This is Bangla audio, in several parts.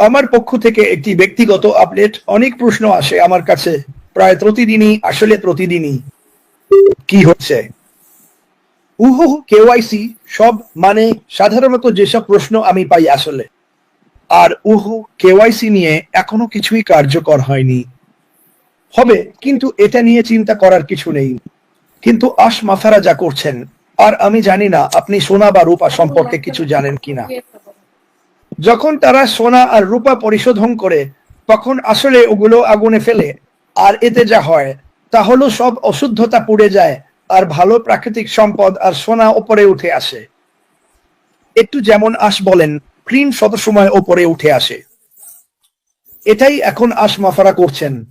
আমার পক্ষ থেকে একটি ব্যক্তিগত আপডেট অনেক প্রশ্ন আসে আমার কাছে। প্রায় প্রতিদিনই, আসলে প্রতিদিনই। কি হচ্ছে? উহু কেওয়াইসি সব মানে সাধারণত যেসব প্রশ্ন আমি পাই আসলে। আর উহু কেওয়াইসি নিয়ে এখনও কিছুই কার্যকর হয়নি। হবে, কিন্তু এটা নিয়ে চিন্তা করার কিছু নেই। কিন্তু আশ মাফারা যা করছেন, আর আমি জানি না আপনি সোনা বা রূপা সম্পর্কে কিছু জানেন কিনা। যখন তারা সোনা আর রূপা পরিশোধন করে, তখন আসলে ওগুলো আগুনে ফেলে। আর এতে যা হয়, তা হলো সব অশুদ্ধতা পুড়ে যায়, আর ভালো প্রাকৃতিক সম্পদ আর সোনা ওপরে উঠে আসে। একটু যেমন আশ বলেন, ক্রিম শত সময় ওপরে উঠে আসে। এটাই এখন আশ মাফারা করছেন।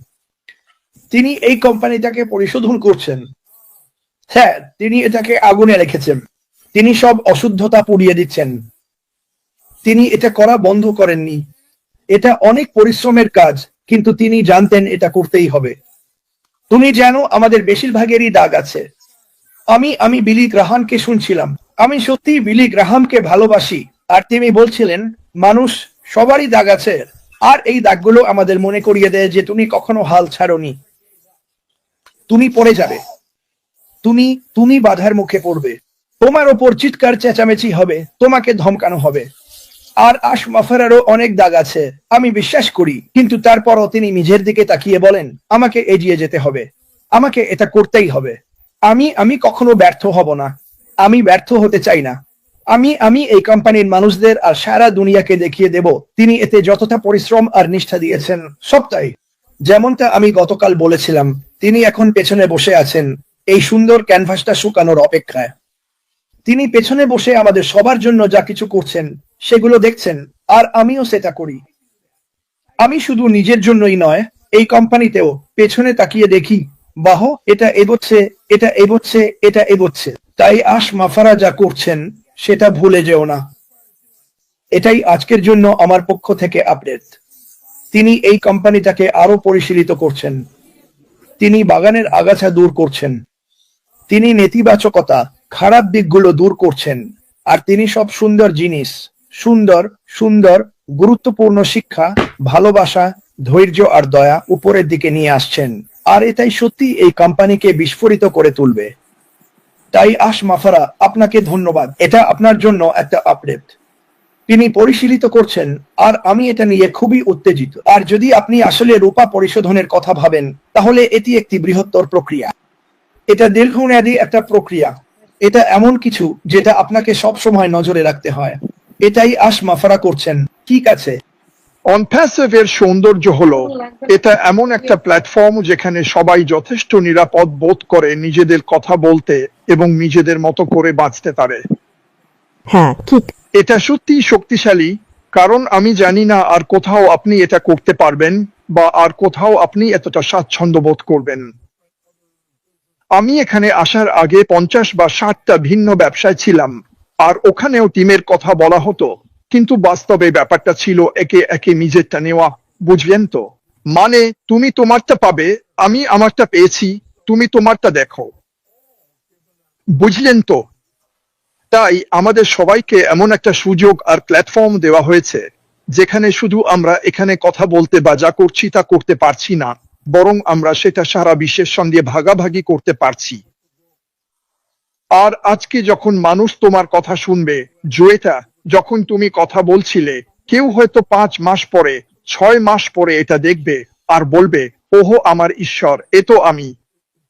তিনি এই কোম্পানিটাকে পরিশোধন করছেন। হ্যাঁ তিনি এটাকে আগুনে রেখেছেন। তিনি সব অশুদ্ধতা পুড়িয়ে দিচ্ছেন। তিনি এটা করা বন্ধ করেননি। এটা অনেক পরিশ্রমের কাজ, কিন্তু তিনি জানতেন এটা করতেই হবে। তুমি জানো, আমাদের বেশিরভাগেরই দাগ আছে। আমি আমি বিলি গ্রাহামকে শুনছিলাম। আমি সত্যি বিলি গ্রাহামকে ভালোবাসি। আর তিনি বলছিলেন, মানুষ, সবারই দাগ আছে। আর এই দাগগুলো আমাদের মনে করিয়ে দেয় যে তুমি কখনো হাল ছাড়নি। তুমি পড়ে যাবে। তুমি তুমি বাধার মুখে পড়বে। তোমার ওপর চিৎকার চেঁচামেচি হবে। তোমাকে ধমকানো হবে। আর আশ মাফারারও অনেক দাগ আছে, আমি বিশ্বাস করি, কিন্তু তারপরও তিনি নিজের দিকে তাকিয়ে বলেন, আমাকে এগিয়ে যেতে হবে, আমাকে এটা করতেই হবে। আমি আমি কখনো ব্যর্থ হব না, আমি ব্যর্থ হতে চাই না। আমি আমি এই কোম্পানির মানুষদের আর সারা দুনিয়াকে দেখিয়ে দেব, তিনি এতে যতটা পরিশ্রম আর নিষ্ঠা দিয়েছেন, সবটাই। যেমনটা আমি গতকাল বলেছিলাম, তিনি এখন পেছনে বসে আছেন, এই সুন্দর ক্যানভাসটা শুকানোর অপেক্ষায়। তিনি পেছনে বসে আমাদের সবার জন্য যা কিছু করছেন সেগুলো দেখছেন, আর আমিও সেটা করি। আমি শুধু নিজের জন্যই নয়, এই কোম্পানিতেও পেছনে তাকিয়ে দেখি, বাহ, এটা এগোচ্ছে এটা এগোচ্ছে এটা এগোচ্ছে। তাই আশ মাফারা যা করছেন, সেটা ভুলে যেও না। এটাই আজকের জন্য আমার পক্ষ থেকে আপডেট। তিনি এই কোম্পানিটাকে আরও পরিশীলিত করছেন। তিনি বাগানের আগাছা দূর করছেন। তিনি নেতিবাচকতা, খারাপ দিকগুলো দূর করছেন। আর তিনি সব সুন্দর জিনিস সুন্দর সুন্দর, গুরুত্বপূর্ণ শিক্ষা, ভালোবাসা, ধৈর্য আর দয়া উপরের দিকে নিয়ে আসছেন। আর এটাই সত্যি এই কোম্পানিকে বিস্ফোরিত করে তুলবে। তাই আশ মাফারা, আপনাকে ধন্যবাদ। এটা আপনার জন্য একটা আপডেট তিনি পরিশীলিত করছেন, আর আমি এটা নিয়ে খুবই উত্তেজিত। আর যদি আপনি আসলে রূপা পরিশোধনের কথা ভাবেন, তাহলে এটি একটি বৃহত্তর প্রক্রিয়া। এটা দীর্ঘমেয়াদী একটা প্রক্রিয়া। এটা এমন কিছু, যেটা আপনাকে সব সময় নজরে রাখতে হয়। এটাই আশ মাফারা করছেন। ঠিক আছে। অনপ্যাসিভ এর সৌন্দর্য হলো এটা এমন একটা প্ল্যাটফর্ম যেখানে সবাই যথেষ্ট নিরাপদ বোধ করে নিজেদের কথা বলতে এবং নিজেদের মতো করে বাঁচতে পারে। হ্যাঁ ঠিক। এটা সত্যি শক্তিশালী কারণ আমি জানি না আর কোথাও আপনি এটা করতে পারবেন বা আর কোথাও আপনি এতটা স্বাচ্ছন্দ্য বোধ করবেন। আমি এখানে আসার আগে পঞ্চাশ বা ষাটটা ভিন্ন ব্যবসায় ছিলাম। আর ওখানেও টিমের কথা বলা হতো, কিন্তু বাস্তবে ব্যাপারটা ছিল একে একে নিজেরটা নেওয়া, বুঝলেন তো? মানে তুমি তোমারটা পাবে, আমি আমারটা পেয়েছি, তুমি তোমারটা দেখো। বুঝলেন তো? তাই আমাদের সবাইকে এমন একটা সুযোগ আর প্ল্যাটফর্ম দেওয়া হয়েছে, যেখানে শুধু আমরা এখানে কথা বলতে বা যা করছি তা করতে পারছি না, বরং আমরা সেটা সারা বিশ্বের সঙ্গে ভাগাভাগি করতে পারছি। আর আজকে যখন মানুষ তোমার কথা শুনবে জুয়েটা যখন তুমি কথা বলছিলে, কেউ হয়তো পাঁচ মাস পরে, ছয় মাস পরে এটা দেখবে আর বলবে, ওহো, আমার ঈশ্বর, এ তো আমি।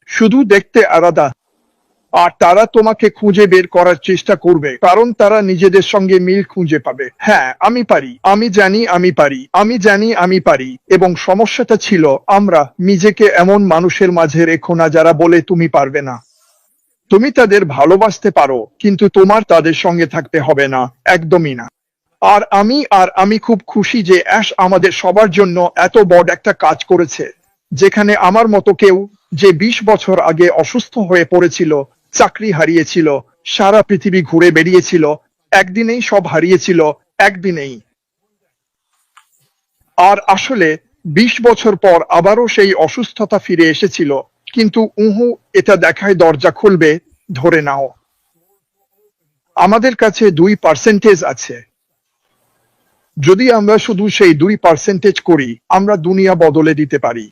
শুধু দেখতে আলাদা। আর তারা তোমাকে খুঁজে বের করার চেষ্টা করবে, কারণ তারা নিজেদের সঙ্গে মিল খুঁজে পাবে। হ্যাঁ আমি পারি। আমি জানি আমি পারি। আমি জানি আমি পারি। এবং সমস্যাটা ছিল, আমরা নিজেকে এমন মানুষের মাঝে রেখো না যারা বলে তুমি পারবে না। তুমি তাদের ভালোবাসতে পারো, কিন্তু তোমার তাদের সঙ্গে থাকতে হবে না, একদমই না। আর আমি আর আমি খুব খুশি যে অ্যাশ আমাদের সবার জন্য এত বড় একটা কাজ করেছে, যেখানে আমার মতো কেউ যে ২০ বছর আগে অসুস্থ হয়ে পড়েছিল, চাকরি হারিয়েছিল, সারা পৃথিবী ঘুরে বেরিয়েছিল একদিনেই সব হারিয়েছিল, একদিনেই। আর আসলে ২০ বছর পর আবারও সেই অসুস্থতা ফিরে এসেছিল কিন্তু উহু, এটা দেখায় দরজা খুলবে, ধরে নাও। আমাদের কাছে দুই পার্সেন্টেজ আছে। যদি আমরা শুধু সেই দুই পার্সেন্টেজ করি, আমরা দুনিয়া বদলে দিতে পারি।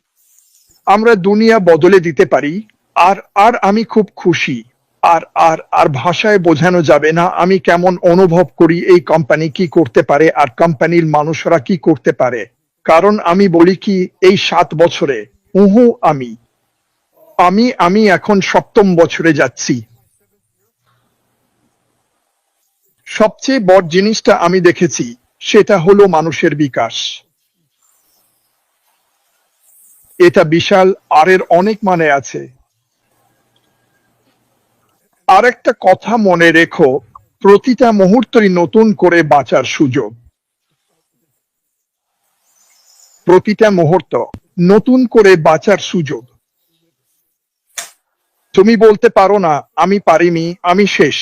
আমরা দুনিয়া বদলে দিতে পারি, আর আর আমি খুব খুশি। আর আর আর ভাষায় বোঝানো যাবে না, আমি কেমন অনুভব করি, এই কোম্পানি কি করতে পারে, আর কোম্পানির মানুষরা কি করতে পারে। কারণ আমি বলি কি, এই সাত বছরে, উহু, আমি। আমি আমি এখন সপ্তম বছরে যাচ্ছি। সবচেয়ে বড় জিনিসটা আমি দেখেছি, সেটা হলো মানুষের বিকাশ। এটা বিশাল আর এর অনেক মানে আছে। আরেকটা কথা মনে রেখো, প্রতিটা মুহূর্তই নতুন করে বাঁচার সুযোগ। প্রতিটা মুহূর্ত নতুন করে বাঁচার সুযোগ। তুমি বলতে পারো না, আমি পারিনি, আমি শেষ।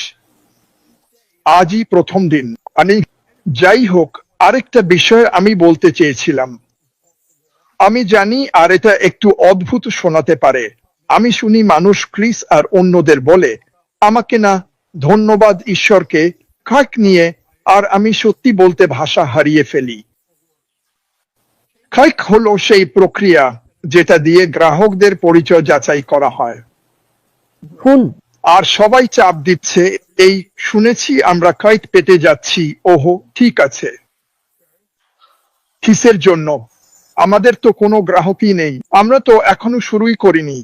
আজই প্রথম দিন। আমি যাই হোক, আরেকটা বিষয় আমি বলতে চেয়েছিলাম। আমি জানি, আর এটা একটু অদ্ভুত শোনাতে পারে। আমি শুনি মানুষ ক্রিস আর অন্যদের বলে, আমাকে না, ধন্যবাদ ঈশ্বরকে, খাক নিয়ে, আর আমি সত্যি বলতে ভাষা হারিয়ে ফেলি। খাইক হলো সেই প্রক্রিয়া, যেটা দিয়ে গ্রাহকদের পরিচয় যাচাই করা হয়। হুন। আর সবাই চাপ দিচ্ছে, এই শুনেছি আমরা কাইট পেতে যাচ্ছি, ওহো, ঠিক আছে। কিসের জন্য? আমাদের তো কোনো গ্রাহকই নেই, আমরা তো এখনও শুরুই করিনি।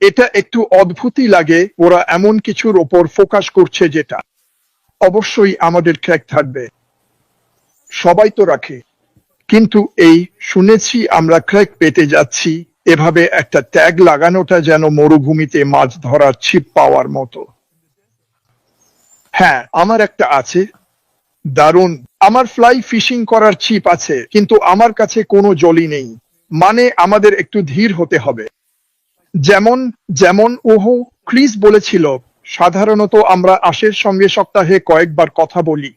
এটা একটু অদ্ভুতই লাগে, ওরা এমন কিছুর ওপর ফোকাস করছে যেটা। অবশ্যই আমাদের ট্র্যাক থাকবে। সবাই তো রাখে। কিন্তু এই শুনেছি আমরা ক্র্যাক পেতে যাচ্ছি এভাবে একটা ট্যাগ লাগানোটা যেন মরুভূমিতে মাছ ধরার ছিপ পাওয়ার মতো। হ্যাঁ আমার একটা আছে। দারুণ। আমার ফ্লাই ফিশিং করার ছিপ আছে, কিন্তু আমার কাছে কোনো জলই নেই। মানে আমাদের একটু ধীর হতে হবে। যেমন যেমন, ওহো, ক্রিস বলেছিল, সাধারণত আমরা আশের সঙ্গে সপ্তাহে কয়েকবার কথা বলি।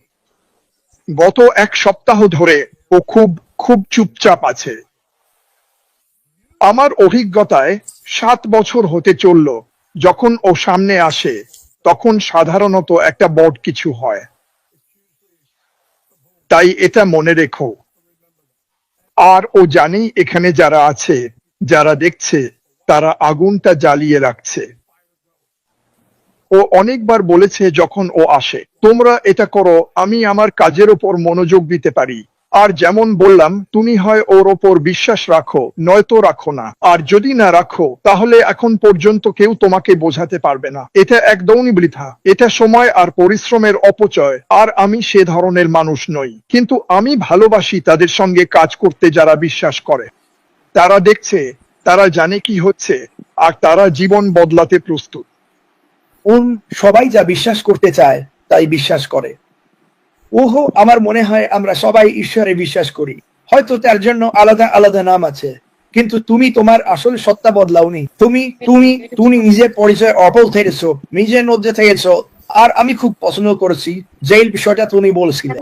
গত এক সপ্তাহ ধরে ও খুব খুব চুপচাপ আছে। আমার অভিজ্ঞতায় সাত বছর হতে চলল। যখন ও সামনে আসে, তখন সাধারণত একটা বড় কিছু হয়। তাই এটা মনে রেখো। আর ও জানি এখানে যারা আছে, যারা দেখছে, তারা আগুনটা জ্বালিয়ে রাখছে। ও অনেকবার বলেছে যখন ও আসে, তোমরা এটা করো, আমি আমার কাজের ওপর মনোযোগ দিতে পারি। আর যেমন বললাম, তুমি হয় ওর ওপর বিশ্বাস রাখো, নয়তো রাখো না। আর যদি না রাখো, তাহলে এখন পর্যন্ত কেউ তোমাকে বোঝাতে পারবে না। এটা একদমই বৃথা। এটা সময় আর পরিশ্রমের অপচয়। আর আমি সে ধরনের মানুষ নই। কিন্তু আমি ভালোবাসি তাদের সঙ্গে কাজ করতে যারা বিশ্বাস করে। তারা দেখছে, তারা জানে কি হচ্ছে, আর তারা জীবন বদলাতে প্রস্তুত। উম, সবাই যা বিশ্বাস করতে চায়, তাই বিশ্বাস করে। ওহো, আমার মনে হয় আমরা সবাই ঈশ্বরে বিশ্বাস করি। হয়তো তার জন্য আলাদা আলাদা নাম আছে। কিন্তু তুমি তোমার আসল সত্তা বদলাওনি। তুমি তুমি তুমি নিজের পরিচয় অপল থেকেছো, নিজের মধ্যে থেকেছো। আর আমি খুব পছন্দ করেছি যেই বিষয়টা তুমি বলছিলে।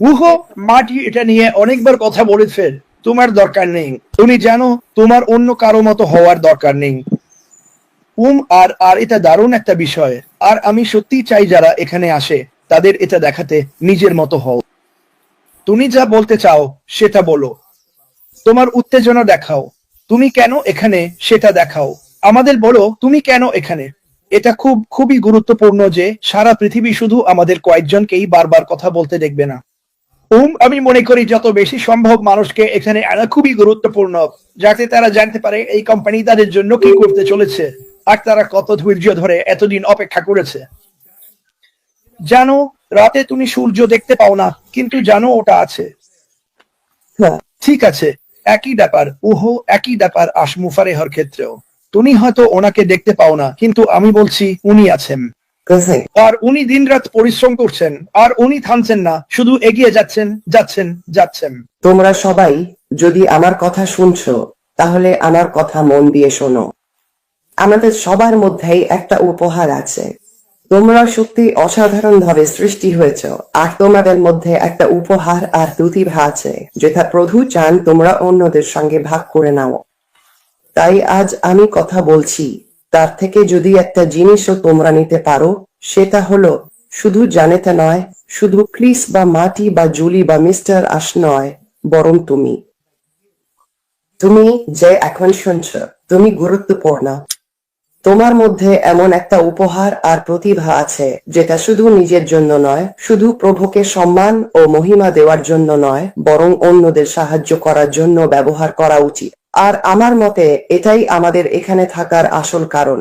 উহো মাটি, এটা নিয়ে অনেকবার কথা বলেছে। তোমার দরকার নেই। তুমি জানো, তোমার অন্য কারও মতো হওয়ার দরকার নেই। উম, আর আর এটা দারুণ একটা বিষয়। আর আমি সত্যি চাই যারা এখানে আসে। তাদের এটা দেখাতে নিজের মতো হও। তুমি যা বলতে চাও, সেটা বলো। তোমার উত্তেজনা দেখাও। তুমি কেন এখানে, সেটা দেখাও। আমাদের বলো, তুমি কেন এখানে? এটা খুব, খুবই গুরুত্বপূর্ণ যে সারা পৃথিবী শুধু আমাদের কয়েকজনকেই বারবার কথা বলতে দেখবে না। উম, আমি মনে করি যত বেশি সম্ভব মানুষকে এখানে আনা খুবই গুরুত্বপূর্ণ, যাতে তারা জানতে পারে এই কোম্পানি তাদের জন্য কি করতে চলেছে, আর তারা কত ধৈর্য ধরে এতদিন অপেক্ষা করেছে। জানো রাতে তুমি সূর্য দেখতে পাও না কিন্তু জানো ওটা আছে। হ্যাঁ। ঠিক আছে একই ব্যাপার ওহো একই ব্যাপার আশমুফারেহর ক্ষেত্রেও। তুমি হয়তো ওনাকে দেখতে পাও না কিন্তু আমি বলছি উনি আছেন। আর উনি দিনরাত পরিশ্রম করছেন আর উনি থামছেন না শুধু এগিয়ে যাচ্ছেন যাচ্ছেন যাচ্ছেন। তোমরা সবাই যদি আমার কথা শুনছো তাহলে আমার কথা মন দিয়ে শোনো। আমাদের সবার মধ্যেই একটা উপহার আছে। তোমরা সত্যি অসাধারণ ভাবে সৃষ্টি হয়েছ, আর তোমাদের মধ্যে একটা উপহার আর প্রতিভা আছে, যেটা প্রভু চান তোমরা অন্যদের সঙ্গে ভাগ করে নাও। তাই আজ আমি কথা বলছি, তার থেকে যদি একটা জিনিসও তোমরা নিতে পারো, সেটা হলো, শুধু জানেতা নয়, শুধু ক্রিস বা মাটি বা জুলি বা মিস্টার আশ নয়, বরং তুমি। তুমি যে এখন শুনছ, তুমি গুরুত্বপূর্ণ। তোমার মধ্যে এমন একটা উপহার আর প্রতিভা আছে, যেটা শুধু নিজের জন্য নয়, শুধু প্রভুকে সম্মান ও মহিমা দেওয়ার জন্য নয়, বরং অন্যদের সাহায্য করার জন্য ব্যবহার করা উচিত। আর আমার মতে, এটাই আমাদের এখানে থাকার আসল কারণ।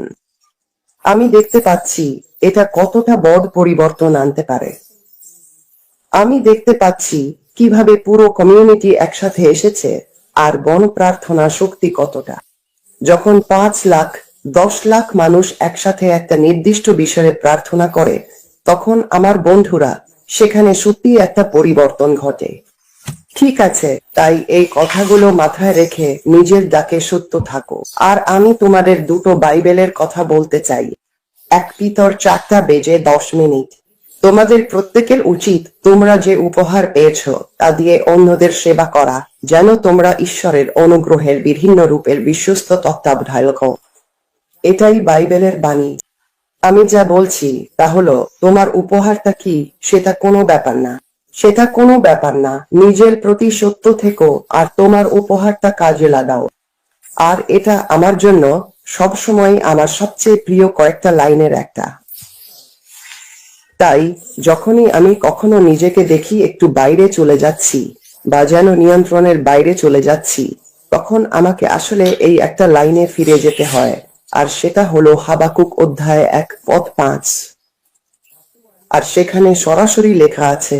আমি দেখতে পাচ্ছি, এটা কতটা বড় পরিবর্তন আনতে পারে। আমি দেখতে পাচ্ছি, কীভাবে পুরো কমিউনিটি একসাথে এসেছে, আর গণ প্রার্থনার শক্তি কতটা। যখন পাঁচ লাখ দশ লাখ মানুষ একসাথে একটা নির্দিষ্ট বিষয়ে প্রার্থনা করে, তখন আমার বন্ধুরা সেখানে সত্যি একটা পরিবর্তন ঘটে। ঠিক আছে, তাই এই কথাগুলো মাথায় রেখে নিজের ডাকে সত্য থাকো। আর আমি তোমাদের দুটো বাইবেলের কথা বলতে চাই। এক পিতর চারটা বেজে দশ মিনিট। তোমাদের প্রত্যেকের উচিত তোমরা যে উপহার পেয়েছ, তা দিয়ে অন্যদের সেবা করা, যেন তোমরা ঈশ্বরের অনুগ্রহের বিভিন্ন রূপের বিশ্বস্ত তত্ত্বাবধায়ক। এটাই বাইবেলের বাণী। আমি যা বলছি তা হলো, তোমার উপহারটা কি? সেটা কোনো ব্যাপার না। সেটা কোনো ব্যাপার না। নিজের প্রতি সত্য থেকো আর তোমার উপহারটা কাজে লাগাও। আর এটা আমার জন্য সবসময় আমার সবচেয়ে প্রিয় কয়েকটা লাইনের একটা। তাই, যখনই আমি কখনো নিজেকে দেখি একটু বাইরে চলে যাচ্ছি বা যেন নিয়ন্ত্রণের বাইরে চলে যাচ্ছি, তখন আমাকে আসলে এই একটা লাইনে ফিরে যেতে হয়। আর সেটা হলো হাবাকুক অধ্যায় এক পদ পাঁচ। আর সেখানে সরাসরি লেখা আছে,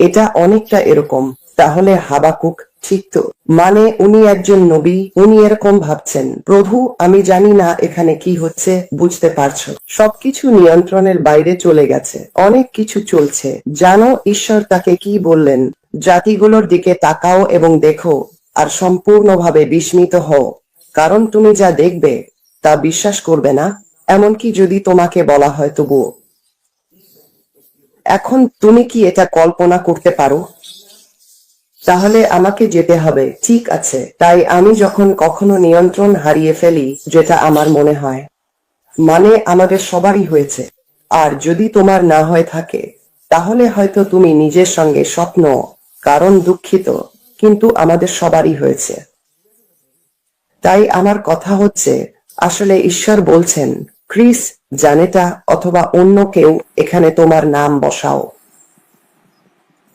এটা অনেকটা এরকম, তাহলে হাবাকুক ঠিক তো। মানে উনি একজন নবী, উনি এরকম ভাবছেন, প্রভু, আমি জানি না এখানে কি হচ্ছে, বুঝতে পারছ? সবকিছু নিয়ন্ত্রণের বাইরে চলে গেছে, অনেক কিছু চলছে। জানো, ঈশ্বর তাকে কি বললেন? জাতিগুলোর দিকে তাকাও এবং দেখো, আর সম্পূর্ণভাবে বিস্মিত হও। কারণ তুমি যা দেখবে, তা বিশ্বাস করবে না, এমনকি যদি তোমাকে বলা হয় তবুও। এখন তুমি কি এটা কল্পনা করতে পারো? তাহলে আমাকে যেতে হবে, ঠিক আছে। তাই আমি যখন কখনো নিয়ন্ত্রণ হারিয়ে ফেলি, যেটা আমার মনে হয় মানে আমাদের সবারই হয়েছে। আর যদি তোমার না হয়ে থাকে, তাহলে হয়তো তুমি নিজের সঙ্গে স্বপ্ন, কারণ দুঃখিত, কিন্তু আমাদের সবারই হয়েছে। তাই আমার কথা হচ্ছে, আসলে ঈশ্বর বলছেন, ক্রিস, জানেটা, অথবা অন্য কেউ এখানে তোমার নাম বসাও।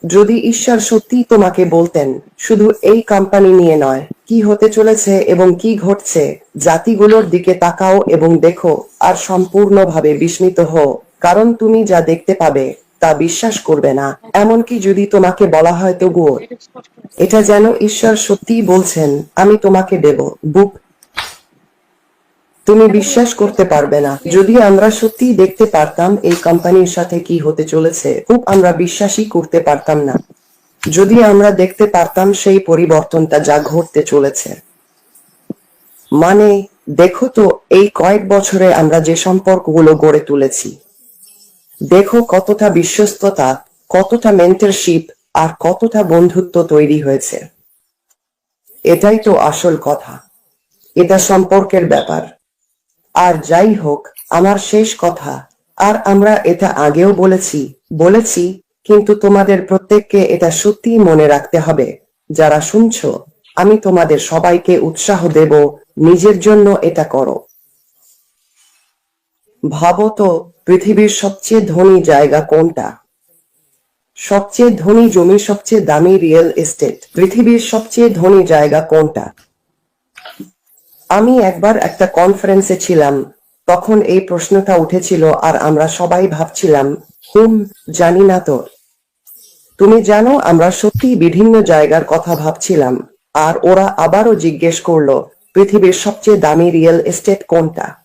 যদি ঈশ্বর সত্যি তোমাকে বলতেন, শুধু এই কোম্পানি নিয়ে নয়, কি হতে চলেছে এবং কি ঘটছে, জাতিগুলোর দিকে তাকাও এবং দেখো, আর সম্পূর্ণভাবে বিস্মিত হও, কারণ তুমি যা দেখতে পাবে তা বিশ্বাস করবে না। এমনকি যদি তোমাকে বলা হয় তবুও এটা যেন ঈশ্বর সত্যিই বলছেন, আমি তোমাকে দেব। বুক। তুমি বিশ্বাস করতে পারবে না। যদি আমরা সত্যি দেখতে পারতাম এই কোম্পানির সাথে কি হতে চলেছে, খুব আমরা বিশ্বাসই করতে পারতাম না। যদি আমরা দেখতে পারতাম সেই পরিবর্তনটা যা ঘটতে চলেছে। মানে দেখো তো, এই কয়েক বছরে আমরা যে সম্পর্কগুলো গড়ে তুলেছি। দেখো কতটা বিশ্বস্ততা, কতটা মেন্টারশিপ আর কতটা বন্ধুত্ব তৈরি হয়েছে। এটাই তো আসল কথা। এটা সম্পর্কের ব্যাপার। আর যাই হোক, আমার শেষ কথা। আর আমরা এটা আগেও বলেছি বলেছি, কিন্তু তোমাদের প্রত্যেককে এটা সত্যি মনে রাখতে হবে। যারা শুনছো, আমি তোমাদের সবাইকে উৎসাহ দেব, নিজের জন্য এটা করো। ভাবো তো পৃথিবীর সবচেয়ে ধনী জায়গা কোনটা? সবচেয়ে ধনী জমি, সবচেয়ে দামি রিয়েল এস্টেট। পৃথিবীর সবচেয়ে ধনী জায়গা কোনটা? আমি একবার একটা কনফারেন্সে ছিলাম, তখন এই প্রশ্নটা উঠেছিল আর আমরা সবাই ভাবছিলাম, হুম, জানি না তো। তুমি জানো, আমরা সত্যি বিভিন্ন জায়গার কথা ভাবছিলাম, আর ওরা আবারও জিজ্ঞেস করল, পৃথিবীর সবচেয়ে দামি রিয়েল এস্টেট কোনটা?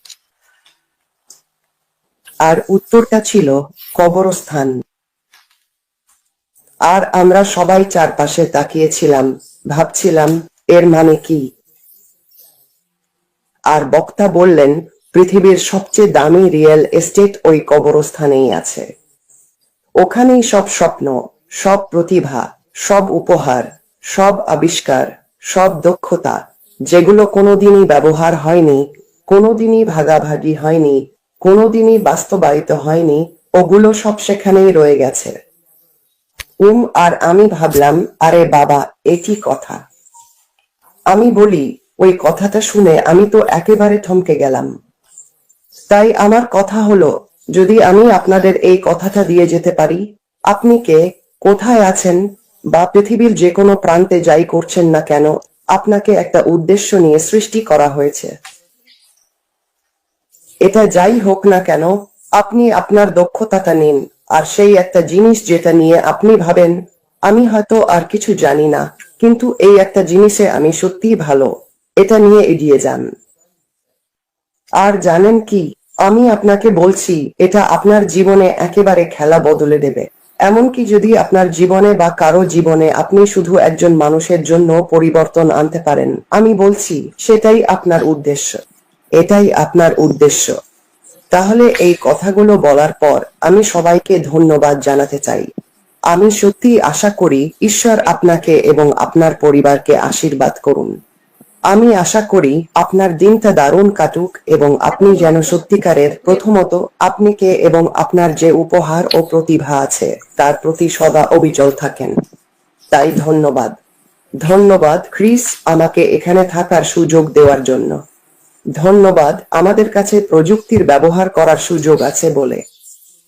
আর উত্তরটা ছিল কবরস্থান। আর আমরা সবাই চারপাশে তাকিয়েছিলাম, ভাবছিলাম, এর মানে কি? আর বক্তা বললেন, পৃথিবীর সবচেয়ে দামি রিয়েল এস্টেট ওই কবরস্থানেই আছে। ওখানেই সব স্বপ্ন, সব প্রতিভা, সব উপহার, সব আবিষ্কার, সব দক্ষতা, যেগুলো কোনোদিনই ব্যবহার হয়নি, কোনোদিনই ভাগাভাগি হয়নি কোনোদিনই বাস্তবায়িত হয়নি, ওগুলো সব সেখানেই রয়ে গেছে। উম, আর আমি ভাবলাম, আরে বাবা একই কথা। আমি বলি, ওই কথাটা শুনে আমি তো একেবারে থমকে গেলাম। তাই আমার কথা হলো, যদি আমি আপনাদের এই কথাটা দিয়ে যেতে পারি, আপনি কে, কোথায় আছেন, বা পৃথিবীর যে কোনো প্রান্তে যাই করছেন না কেন, আপনাকে একটা উদ্দেশ্য নিয়ে সৃষ্টি করা হয়েছে। এটা যাই হোক না কেন, আপনি আপনার দক্ষতাটা নিন, আর সেই একটা জিনিস যেটা নিয়ে আপনি ভাবেন, আমি হয়তো আর কিছু জানি না, কিন্তু এই একটা জিনিসে আমি সত্যিই ভালো, এটা নিয়ে এগিয়ে যান। আর জানেন কি, আমি আপনাকে বলছি, এটা আপনার জীবনে একেবারে খেলা বদলে দেবে। এমনকি যদি আপনার জীবনে বা কারও জীবনে আপনি শুধু একজন মানুষের জন্য পরিবর্তন আনতে পারেন, আমি বলছি, সেটাই আপনার উদ্দেশ্য। এটাই আপনার উদ্দেশ্য। তাহলে এই কথাগুলো বলার পর আমি সবাইকে ধন্যবাদ জানাতে চাই। আমি সত্যি আশা করি ঈশ্বর আপনাকে এবং আপনার পরিবারকে আশীর্বাদ করুন। আমি আশা করি আপনার দিনটা দারুণ কাটুক এবং আপনি যেন সত্যিকারের প্রথমত আপনি কে এবং আপনার যে উপহার ও প্রতিভা আছে, তার প্রতি সদা অবিচল থাকেন। তাই ধন্যবাদ। ধন্যবাদ, ক্রিস, আমাকে এখানে থাকার সুযোগ দেওয়ার জন্য। ধন্যবাদ, আমাদের কাছে প্রযুক্তির ব্যবহার করার সুযোগ আছে বলে।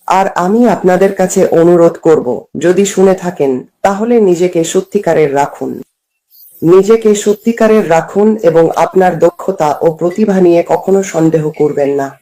আর আমি আপনাদের কাছে অনুরোধ করব, যদি শুনে থাকেন, তাহলে নিজেকে সত্যিকারের রাখুন। নিজেকে সত্যিকারের রাখুন এবং আপনার দক্ষতা ও প্রতিভা নিয়ে কখনো সন্দেহ করবেন না।